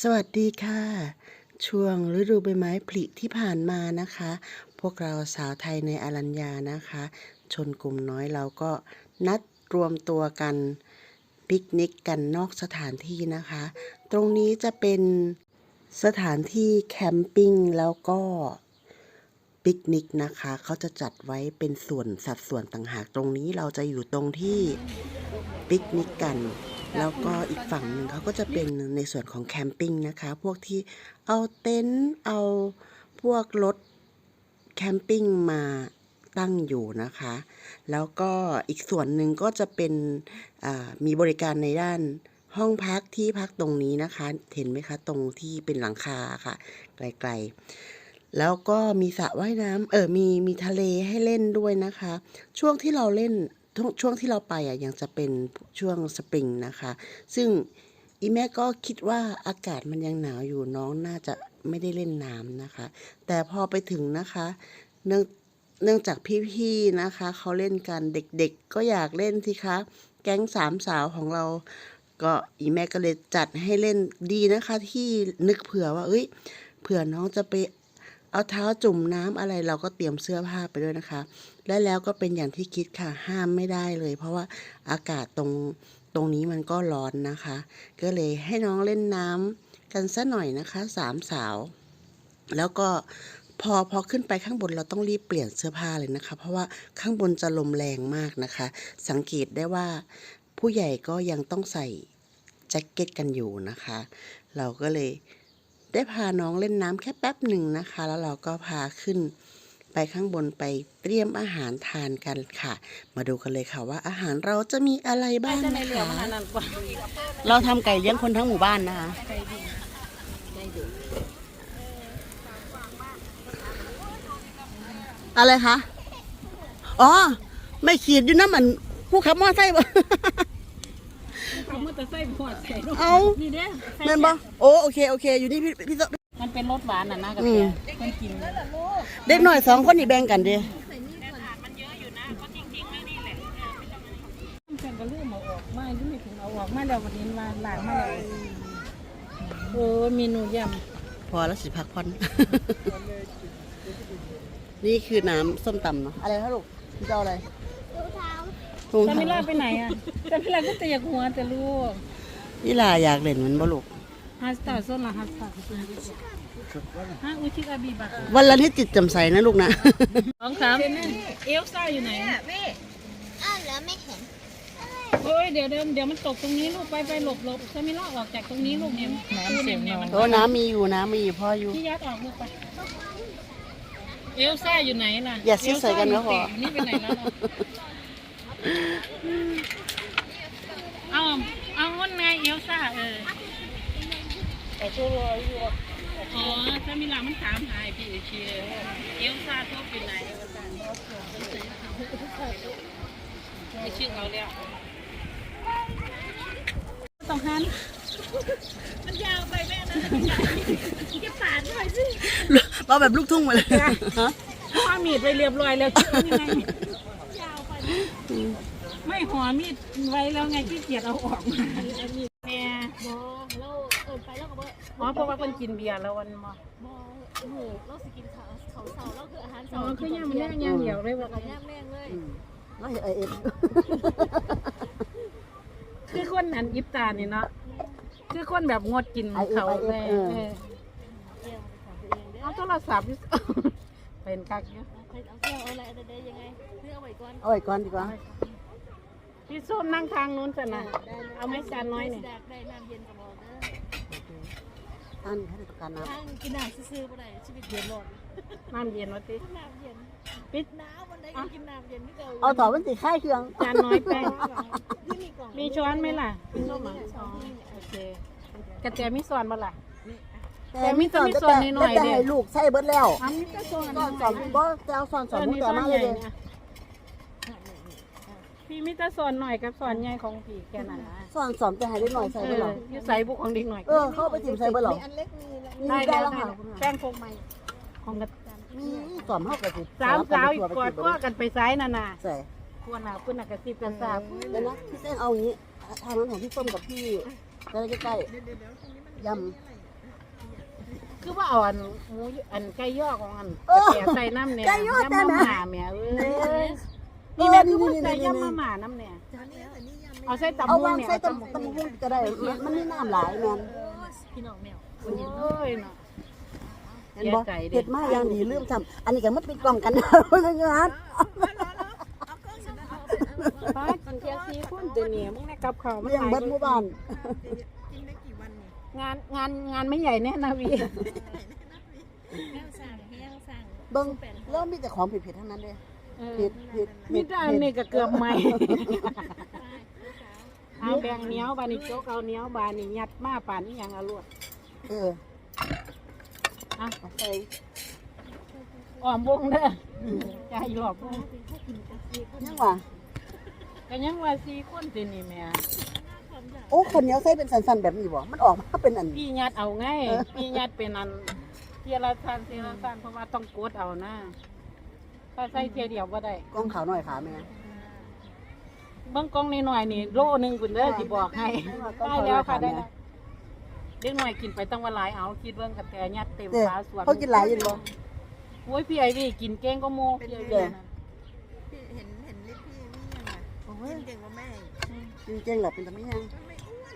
สวัสดีค่ะ ช่วงฤดูใบไม้ผลิที่ผ่านมานะคะ พวกเราสาวไทยในอรัญญานะคะ ชนกลุ่มน้อยเราก็นัดรวมตัวกันปิกนิกกันนอกสถานที่นะคะ ตรงนี้จะเป็นสถานที่แคมปิ้งแล้วก็ปิกนิกนะคะเขาจะจัดไว้เป็นส่วนสัดส่วนต่างหากตรงนี้เราจะอยู่ตรงที่ปิกนิกกัน แล้วก็อีกฝั่งหนึ่งเขาก็จะเป็นในส่วนของแคมปิ้งนะคะ พวกที่เอาเต็นท์เอาพวกรถแคมปิ้งมาตั้งอยู่นะคะ แล้วก็อีกส่วนหนึ่งก็จะเป็นมีบริการในด้านห้องพักที่พักตรงนี้นะคะ เห็นไหมคะ ตรงที่เป็นหลังคาค่ะ ไกลๆ แล้วก็มีสระว่ายน้ำเออมีมีทะเลให้เล่นด้วยนะคะ ช่วงที่เราเล่น ช่วงที่เราไปอะยังจะเป็นช่วงสปริงนะคะ ซึ่งอีแม่ก็คิดว่าอากาศมันยังหนาวอยู่น้องน่าจะไม่ได้เล่นน้ำนะคะ แต่พอไปถึงนะคะเนื่องเนื่องจากพี่ๆนะคะเขาเล่นกันเด็กๆ ก็อยากเล่นสิคะแก๊งสามสาวของเรา ก็อีแม่ก็เลยจัดให้เล่นดีนะคะ ที่นึกเผื่อว่า เอ้ยเผื่อน้องจะไปเอาเท้าจุ่มน้ำอะไรเราก็เตรียมเสื้อผ้าไปด้วยนะคะ และแล้วก็เป็นอย่างที่คิดค่ะห้ามไม่ได้เลย เพราะว่าอากาศตรงตรงนี้มันก็ร้อนนะคะ ก็เลยให้น้องเล่นน้ำกันซะหน่อยนะคะสามสาว แล้วก็พอพอขึ้นไปข้างบนเราต้องรีบเปลี่ยนเสื้อผ้าเลยนะคะ เพราะว่าข้างบนจะลมแรงมากนะคะ สังเกตได้ว่าผู้ใหญ่ก็ยังต้องใส่แจ็คเก็ตกันอยู่นะคะ เราก็เลยได้พาน้องเล่นน้ำแค่แป๊บหนึ่งนะคะ แล้วเราก็พาขึ้น ไปข้างบนไปเตรียมอาหารทานกันค่ะ มาดูกันเลยค่ะว่าอาหารเราจะมีอะไรบ้างจะในนะเหลือคะมันอันนั้นกว่าเราทำไก่เลี้ยงคนทั้งหมู่บ้านนะคะอะไรคะอ๋อไม่ขีดอยู่นะมันผู้ขับมอไซค์บ่เขามื่อจะใส่หัวใส่ลูกเอานี่เด้อใส่แม่นบ่โอ้โอเคโอเคอยู่นี่พี่พี่มัน เป็นรสหวานน่ะนะกับอืแกมเพิ่นกินเด็กหน่อยสองคนนี่แบ่งกันเดิเพิ่นก็ลืมเอาออกมาที่ไม่ถึงเอาออกมาแล้ววันนี้มาล้างมาแล้วโอ้ยเมนูยพอแล้วสิพักผ่อน นี่คือน้ำส้มตำเนาะอะไรคะลูกจะเอาอะไรถุงำจะเท้าไม่ลาไปไหนอะจะไม่ลาก็แต่อยากหัวแต่ลูกนี่ลาอยากเล่นมันบ่ลูกฮัสตาร์ส้นละฮัสตาร์ ฮะอุชิกาบีบักวันละนิดจิตแจำใสนะลูกนะสองสามเอลซ่าอยู่ไหนอ้าวแล้วไม่เห็นโอ้ยเดี๋ยวเดี๋ยวเดี๋ยวมันตกตรงนี้ลูกไปไปหลบหลบจะไม่ลาออกจากตรงนี้ลูกเนี่ยน้ำเสียงเนี่ยมันโอ้น้ำมีอยู่น้ำมีอยู่พ่ออยู่พี่ยัดออกลูกไปเอลซ่าอยู่ไหนล่ะอย่าซิ้อใส่กันก็พอเลซ่านี่ไปไหนแล้วล่ะเอาเอางนไงเอลซ่าเอออ๋อ ถ้ามีหลังมันถามหายพี่เชียร์เอลซ่าทุกอยู่ไหนไม่ชื่อเราแล้วต้องหันมันยาวไปแม่นะเก็บปาดหน่อยสิเราแบบลูกทุ่งมาเลยฮะข้ามีดไปเรียบร้อยแล้วคิดว่ายังไงไม่หัวมีดไว้แล้วไงที่เกียจเอาออกมาแม่ บอเราเอินไปแล้วก็บ อกอ๋อเพราะว่าคนกินเบียร์แล้ววันมาบอหมูเราสกินเขาเขาเสาเราคืออาหารอ๋เสาอคือย่างมันแรงย่างเดียวเลยแล้ว่าวก็ย่างแม่งเลยเราเห็นไอเอฟคือคนอันอิฟตานี่เนาะคือคนแบบงดกินเขาแม่เอาโทรศัพท์เป็นกักเยอะใครเอาเที่ยวเอาอะไรอะไรยังไงเพื่อเอาไว้ก่อนเอาไว้ก่อนดีกว่าพี่ส้มนั่งทางนู้นสินะเอาไม้จานน้อยเนี่ยได้น้ำเย็นกับบอกเด้อ อันนี้ให้ต้องการน้ทางกินน้ำซื่อๆบ่ได้ชีวิตเดือดร้อนน้ำเย็นวะติ น้ำเย็นปิด หนาววันใดก็กินน้ำเย็นนี่เก่าำเอาต่อมันติค่ายเครื่องจานน้อยไป ที่มีกล่องมีช้อนไหมล่ะพี่ส้มอะโอเคกระเทียมมีส่วนบ่ล่ะ แต่มีแต่มีส่วนน้อยๆแต่เด้ ให้ลูกใช้เบิดแล้ว อ้ามีแต่ส่วนสอนสอนบ่จะเอาสอนสอนส่วนมุกนี้แต่ส่วนมาใหเลยญ่เด้เนี่ย พี่มีแต่ส่วนหน่อยกับส่วนใหญ่ของพี่แค่นั้นนะสอนสอนจะให้ได้หน่อยใส่เอเบิดหรอออยู่ใส่บุกของเด็กหน่อยเออเข้าไปจิ้มใส่เบิดหรอมีอันเล็กมีแล้วได้ได้แล้วแล้วได้ค่ะแล้วแป้งโฟมใหม่ของกระมีสอนเฮาก็สิสามสาวอีกกอดก็กันไปซ้ายน่ะน่ะใส่ควรน่ะเพิ่นน่ะกระซิบกันทราบเดี๋ยวนะพี่เส้นเอาอย่างนี้ทางนั้นของพี่ส้มกับพี่ใกล้ใกล้เดี๋ยวเดี๋ยวตรงนี้มันยคือว่าเอาอันหมูอันไก่ย่อของอันเออแกใส่น้ำเนี่ยไก่ย่อแต่ยำนะมาม่าแม่เอ้ยำ นี่แม่เอคืออว่าใส่นี่ยำๆมาๆม่าน้ำเนี่ยจานนี้แต่นี่ยังไม่เอาใส่ตำเอามุ้วางงเนี่ยใส่เอาตำตำมุ้งก็ได้มันมันมีน้ำหลายแม่นพี่น้องแมวโอ้ยเนาะ เห็นบ่แยกไก่ดิ เฮ็ดมาอย่างดีลืมทำอันนี้ก็มันปิดกล่องกันนะเพิ่นงานป้ากินเทียซีพุ่นเดี๋ยวนี้มึงในกับเขาวมันเลี้ยงหายเบิดหมู่บ้านกินได้กี่วันนี่งานงานงานไม่ใหญ่แน่นะวีแมวสั่งแมวสั่งเบิ่งแล้วมีแต่ของผิดๆทั้งนั้นเด้เออเผ็ดเผ็ดมีเผ็ดแต่อันนี้ก็เกือบใหม่เอาแบ่งเหนียวบานี่โจ๊กเอาเหนียวบานี่ยัดมาป่านนี้ยังเอาลวดเอออะเอาใส่อ้อมวงเด้อใจหลอกวงยังว่าก็ยังว่าสี่คนสินี่แม่โอ้คนเหนียวใส่เป็นสันๆแบบนี้บ่มันออกมาเป็นอันพี่ยัดเอาไงเออพี่ยัดเป็นอันเทียละสันเทียละสันเพราะว่าต้องกดเอานะ ถ้าใส่เทียเดียวบ่ได้กล้องขาวหน่อยขาแม่เบิ่งกล้องนิดหน่อยนี่โลนึงคุณเด้อสิบอกให้ ได้แล้วค่ะได้แล้วเด็กหน่อยกินไปตั้งวันหลายเอาคิดเบิ่งกระแตยัดเต็มเด้ฟ้าสวนเขากินหลายอยู่บ่ โอ้ยพี่ไอวี่กินเก่งก็โมพี่ไอเด้วี่พี่เห็นเห็นลิปพี่นี่ยังไงโอ้กิยนเก่งกว่าแม่อีกจริงๆแหละเป็นตะมียังก็ไม่อ้วน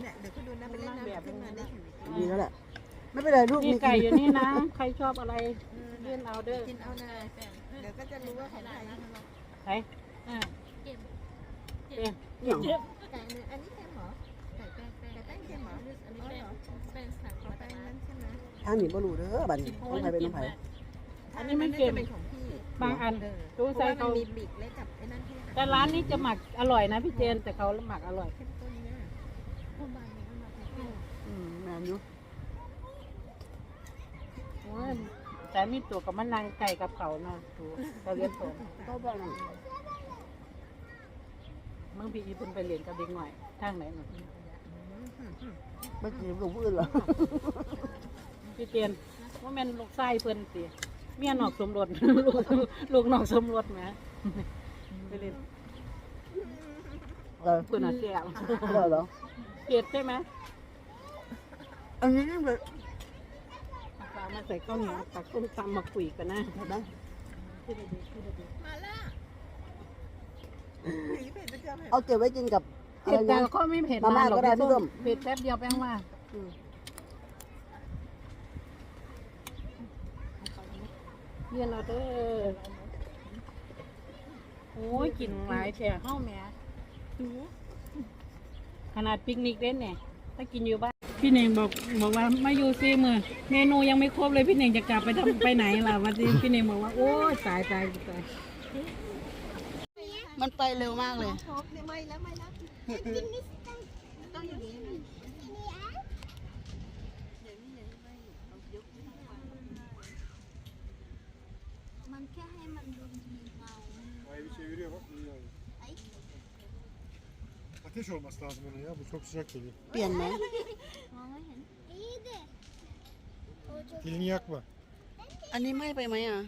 เนี่ยเดี๋ยวก็ดูนะไปเล่นน้ำขึ้นมาได้ถึงดีแล้วแหละไม่เป็นไรลูกมีมีไก่อยู่นี่นะ ใครชอบอะไร เลื่อนเอาเด้อกินเอานาเดี๋ยวก็จะรู้ว่าของใครใช่อ่าเก็บเต็มอย่างไก่เนี่ยอันนี้เค็มเหรอไก่แป้งแป้งไก่แป้งเค็มเหรออันนี้อันนี้แป้งเป็นเหรอเป็นสั่งขขอองแป้งนั้นใช่ไหมทางนี้บ่รู้เด้อบัดนี้ต้องใครเป็นน้องไผอันนี้ไม่เค็มเป็นของพี่บางอันเออดูเพใส่ราะว่าเขามันมีบีกเล็กกับไอ้นั่นที่แต่ร้านนี้จะหมักอร่อยนะพี่เจนแต่เขาหมักอร่อยเข้มข้นเนี่ยผู้บานนี้มันมาเป็นอืมแม่นอยู่โอ้ย แต่มีตัวกับมันนางไก่กับเขานะดูเขาเรียนผมก็บ่นั่นมึงพี่อีเพิ่นไปเรียนกับเด็กหน่อยทางไหนน่ะบ่กินลูกผู้อื่นหรอพี่เจนว่าแม่นลูกไส้เพิ่นสิเมียนอกสมรสลูกลูกนอกสมรสแหมไปเรียนเออเพิ่นน่ะแซ่บเหรอเหรอเผ็ดใช่ไหมอันนี้นี่เลยเอาปลา มาใส่ข้าวเหนียวตักส้มตำมาคุยกันนะเห็นไหมมาละผีเผ็ดจะเจอเผ็ดเอาเก็บไว้กินกับอะเผ็ไรดแต่นะก็ไม่เผ็ดมาม่าหรอกก็ได้พี่ส้มเผ็ดแป๊บเดียวแป้งว่าอืมเยี่ยนเอาเด้อโอ้ยกินหลายแฉะเข้าแหม่ขนาดปิกนิกเล่นเนี่ยถ้ากินอยู่บ้าน พี่เน่งบอกบอกว่ามาอยู่ซีมือเมนูยังไม่ครบเลยพี่เน่งจะกลับไปทำไปไหนล่ะวันนี้พี่เน่งบอกว่าโอ้ยตายตายตายมันไปเร็วมากเลยชอบเนี่ยไม่แล้วไม่แล้วต้องอย่างนี้นะมันแค่ให้มันดูมีเงา Ay bir çeviriyor bak iyi oldu. Ateş olması lazım onun ya. Bu çok sıcak geliyor. เปลี่ยนไหมมองไม่เห็นอีเด็ก Dilini yakma. อันนี้ไหม้ไปไหมอะ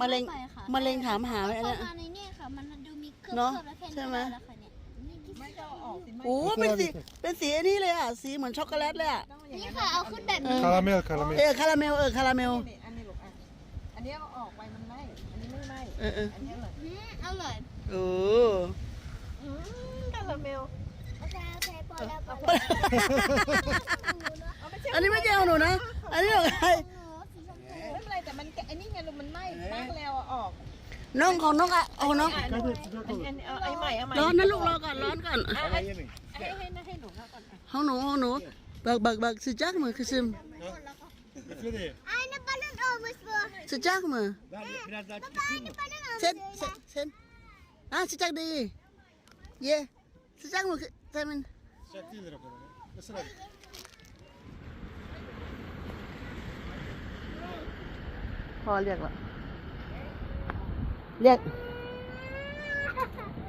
มะเร็งไปค่ะมะเร็งถามหาไว้อันเข้าเนี้ยมาในเนี่ยค่ะ มันดูมีเครื่องเนอะแล้วแค่ใช่ไหม แล้วค่ะเนี่ยนี่ที่ไม่ต้องเอาออกสิไม่โอ้เป็นสีเป็นสีอันนี้เลยอะสีเหมือนช็อกโกแลตเลยอะต้องอย่างนี่นั้นค่ะ เอาขึ้นแบบนี้ Karamel karamel. เออคาราเมลเออคาราเมลนี่อันนี้ลูกอะอันนี้เอาออกไปมันไหม้อันนี้ไม่ไหม้เออเอออันนี้อร่อย อืมอร่อยโอ้อืม คาราเมลโอเคโอเคปล่อยแล้วปล่อยเอาไม่ใช่อันนี้ไม่ใช่ของหนูนะ อันนี้ของใครสีชมพูไม่เป็นไรแต่มันไอ้นี่ไงลูกมันไหม้มากแล้วเอาออกน้องของน้องอะเอาน้องอันนี้อันนี้เอาไอ้ใหม่เอาใหม่ร้อนนะลูกรอก่อนร้อนก่อนอะให้ให้ให้ให้หนูเข้าก่อนอะของหนูของหนูบักบักบัก sıcak mı kızım Üfle de. Aynı balon olmuş bu. sıcak mı Ben biraz daha çıkayım mı? sen sen sen ha sıcak değil ye sıcak mı Temin Sıcak değildir o kadar. Isır hadi. พ่อเรียกละเรียก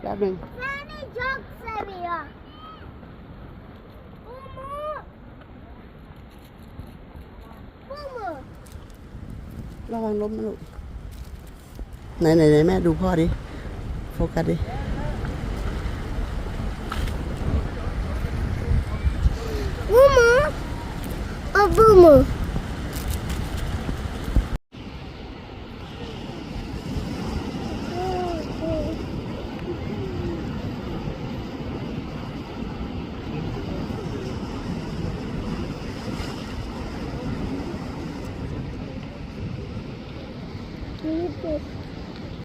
แป๊บหนึง Seni çok seviyor. Bu mu? Bu mu? ระวังล้มนะลูกไหนไหนไหนแม่ดูพ่อดิ โฟกัสดิ Bu mu? Baba